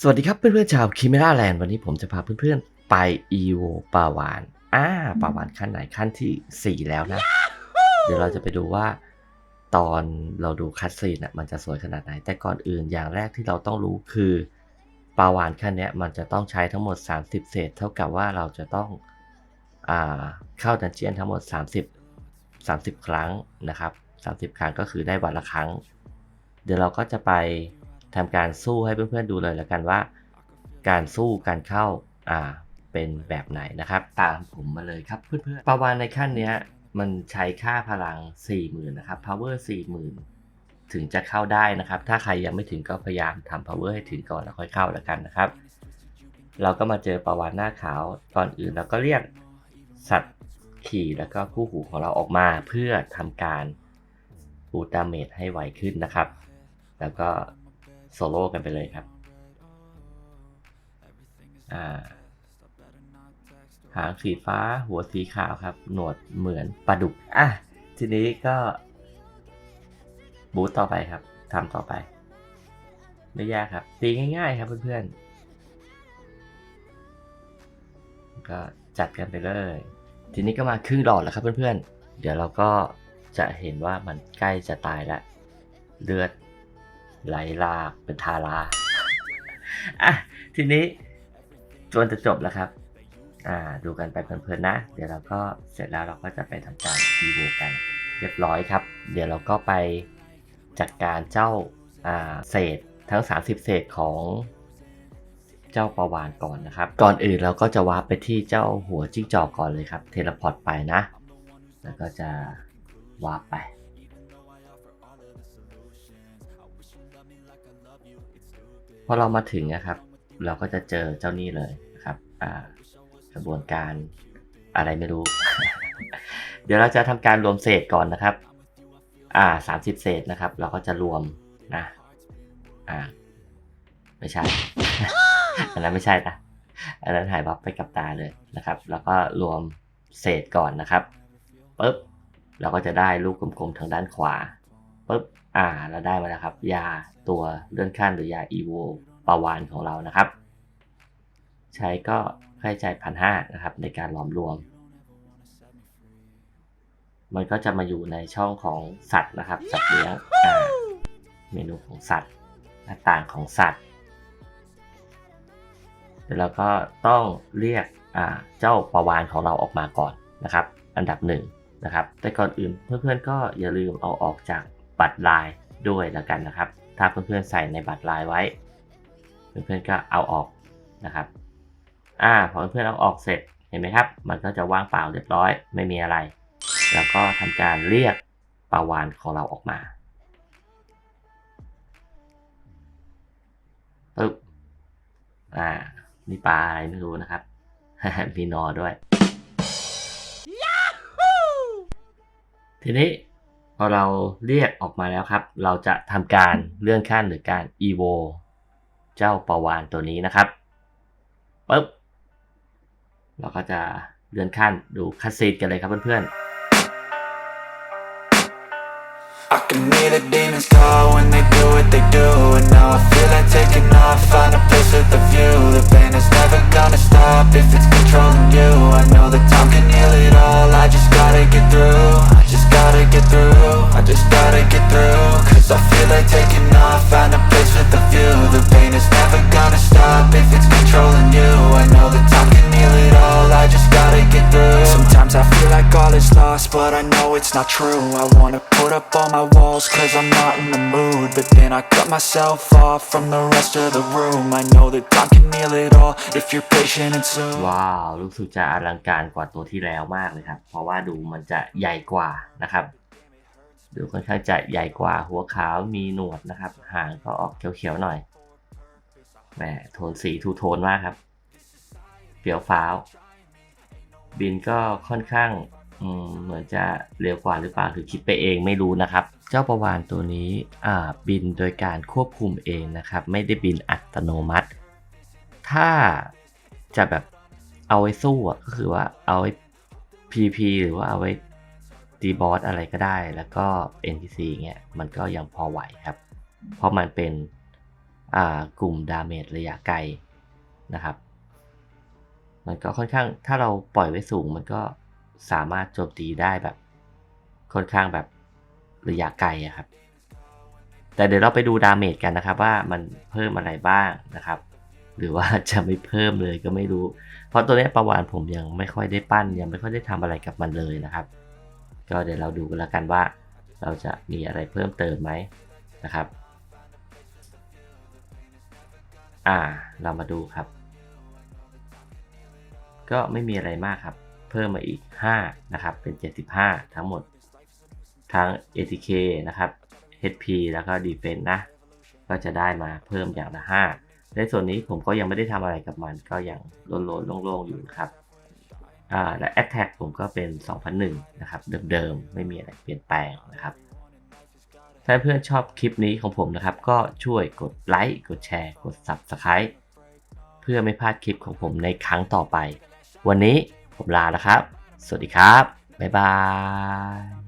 สวัสดีครับเพื่อนๆชาวคิเมราแลนด์วันนี้ผมจะพาเพื่อนๆ ไปอีโวปาวานอ่าปาวานขั้นไหนขั้นที่ 4 แล้วนะ เดี๋ยวเราจะไปดูว่า ตอนเราดูคัดซีนอะมันจะสวยขนาดไหน แต่ก่อนอื่นอย่างแรกที่เราต้องรู้คือปาวานขั้นเนี้ยมันจะต้องใช้ทั้งหมด 30 เศษ เท่ากับว่าเราจะต้องอ่าเข้าดันเจียนทั้งหมด 30 30 ครั้งนะครับ 30 ครั้งก็คือได้วันละครั้ง เดี๋ยวเราก็จะไปทำการสู้ให้เพื่อนๆดูเลยแล้วกันว่า การสู้การเข้าอ่าเป็นแบบไหนนะครับ ตามผมมาเลยครับเพื่อนๆปาวานในขั้นเนี้ยมันใช้ค่าพลัง 40,000นะครับ power 40,000 ถึงจะเข้าได้นะครับ ถ้าใครยังไม่ถึงก็พยายามทำ power ให้ถึงก่อนแล้วค่อยเข้าแล้วกันนะครับ เราก็มาเจอปาวานหน้าขาวก่อนอื่นเราก็เรียกสัตว์ขี่แล้วก็คู่หูของเราออกมาเพื่อทำการบูตาเมจให้ไวขึ้นนะครับ แล้วก็โซโล่กันไปเลยครับ หางสีฟ้าหัวสีขาวครับ หนวดเหมือนปลาดุก อะ ทีนี้ก็บูตต่อไปครับทำต่อไป ไม่ยากครับ ตีง่าย ๆ ครับเพื่อนๆ ก็จัดกันไปเลย ทีนี้ก็มาครึ่งหลอดแล้วครับเพื่อนๆ เดี๋ยวเราก็จะเห็นว่ามันใกล้จะตายแล้ว เลือด ไหลลากเป็นทาราอะทีนี้จวนจะจบแล้วครับ อ่า ดูกันไปเพลินๆนะ เดี๋ยวเราก็เสร็จแล้วเราก็จะไปทำการรีวิวกัน เรียบร้อยครับ เดี๋ยวเราก็ไปจัดการเจ้าอ่าเศษทั้ง 30 เศษของเจ้าประวานก่อนนะครับ ก่อนอื่นเราก็จะวาร์ปไปที่เจ้าหัวจิ้งจอกก่อนเลยครับ เทเลพอร์ตไปนะ แล้วก็จะวาร์ปไป พอเรามาถึงนะครับ เราก็จะเจอเจ้านี่เลยนะครับกระบวนการอะไรไม่รู้ เดี๋ยวเราจะทำการรวมเศษก่อนนะครับ อ่าสามสิบเศษนะครับ เราก็จะรวมนะ อ่า ไม่ใช่ อันนั้นไม่ใช่นะอันนั้นหายวับไปกับตาเลยนะครับ แล้วก็รวมเศษก่อนนะครับปุ๊บเราก็จะได้ลูกกลมๆทางด้านขวาปุ๊บอ่า เราได้มาแล้วครับ ยา ตัวเลื่อนขั้นหรือยาอีโวปาวานของเรานะครับ ใช้ก็ค่าใช้จ่ายพันห้านะครับ ในการหลอมรวม มันก็จะมาอยู่ในช่องของสัตว์นะครับ สัตว์เลี้ยงเมนูของสัตว์หน้าต่างของสัตว์เดี๋ยวเราก็ต้องเรียกเจ้าปาวานของเราออกมาก่อนนะครับ อันดับหนึ่งนะครับ แต่ก่อนอื่นเพื่อนๆก็อย่าลืมเอาออกจากบัตรลายด้วยแล้วกันนะครับ ถ้าเพื่อนๆใส่ในบัตรลายไว้ เพื่อนๆก็เอาออกนะครับอ่าพอเพื่อนๆเอาออกเสร็จเห็นไหมครับ มันก็จะว่างเปล่าเรียบร้อย ไม่มีอะไร แล้วก็ทำการเรียกปลาวานของเราออกมาปึ๊บอ่านี่ปลาอะไรไม่รู้นะครับ มีนอด้วยทีนี้ พอเราเรียกออกมาแล้วครับ เราจะทำการเลื่อนขั้นหรือการ evo เจ้าปลาวานตัวนี้นะครับปึ๊บเราก็จะเลื่อนขั้นดูคัดซีนกันเลยครับเพื่อนๆ I can hear the demons call when they do what they do And now I feel like taking off, find a place with a view The pain is never gonna stop if it's controlling you I not true I wanna put up all my walls cause I'm not in the mood But then I cut myself off from the rest of the room I know that time can heal it all if you're patient and soon ว้าว รู้สึกจะอลังการกว่าตัวที่แล้วมากเลยครับ เพราะว่าดูมันจะใหญ่กว่านะครับ ดูค่อนข้างจะใหญ่กว่าหัวขาวมีหนวดนะครับ หางก็ออกเขียวๆหน่อยแหมโทนสีทูโทนมากครับเปียวฟ้าว บินก็ค่อนข้าง อืมเหมือนจะเร็วกว่าหรือเปล่าหรือคิดไปเองไม่รู้นะครับ เจ้าประวานตัวนี้อ่าบินโดยการควบคุมเองนะครับ ไม่ได้บินอัตโนมัติ ถ้าจะแบบเอาไว้สู้อะก็คือว่าเอาไว้ PP หรือว่าเอาไว้ตีบอสอะไรก็ได้ แล้วก็ NPC เงี้ยมันก็ยังพอไหวครับ เพราะมันเป็นอ่ากลุ่มดาเมจระยะไกลนะครับ มันก็ค่อนข้างถ้าเราปล่อยไว้สูงมันก็ สามารถโจมตีได้แบบค่อนข้างแบบระยะไกลอะครับ แต่เดี๋ยวเราไปดูดาเมจกันนะครับว่ามันเพิ่มอะไรบ้างนะครับ หรือว่าจะไม่เพิ่มเลยก็ไม่รู้ เพราะตัวนี้ประวานผมยังไม่ค่อยได้ปั้น ยังไม่ค่อยได้ทำอะไรกับมันเลยนะครับ ก็เดี๋ยวเราดูกันแล้วกันว่า เราจะมีอะไรเพิ่มเติมไหมนะครับ อ่าเรามาดูครับ ก็ไม่มีอะไรมากครับ เพิ่มมาอีก 5 นะครับ เป็น 75 ทั้งหมด ทั้ง ATK นะครับ HP แล้วก็ Defense นะ ก็จะได้มาเพิ่มอย่างละ 5 ในส่วนนี้ผมก็ยังไม่ได้ทำอะไรกับมัน ก็ยังโลนๆโล่งๆอยู่นะครับและ Attack ผมก็เป็น 2001 นะครับ เดิมๆ ไม่มีอะไรเปลี่ยนแปลงนะครับ ถ้าเพื่อนชอบคลิปนี้ของผมนะครับ ก็ช่วยกดไลค์กดแชร์ กด Subscribe เพื่อไม่พลาดคลิปของผมในครั้งต่อไป วันนี้ ผมลาแล้วครับ สวัสดีครับ บ๊ายบาย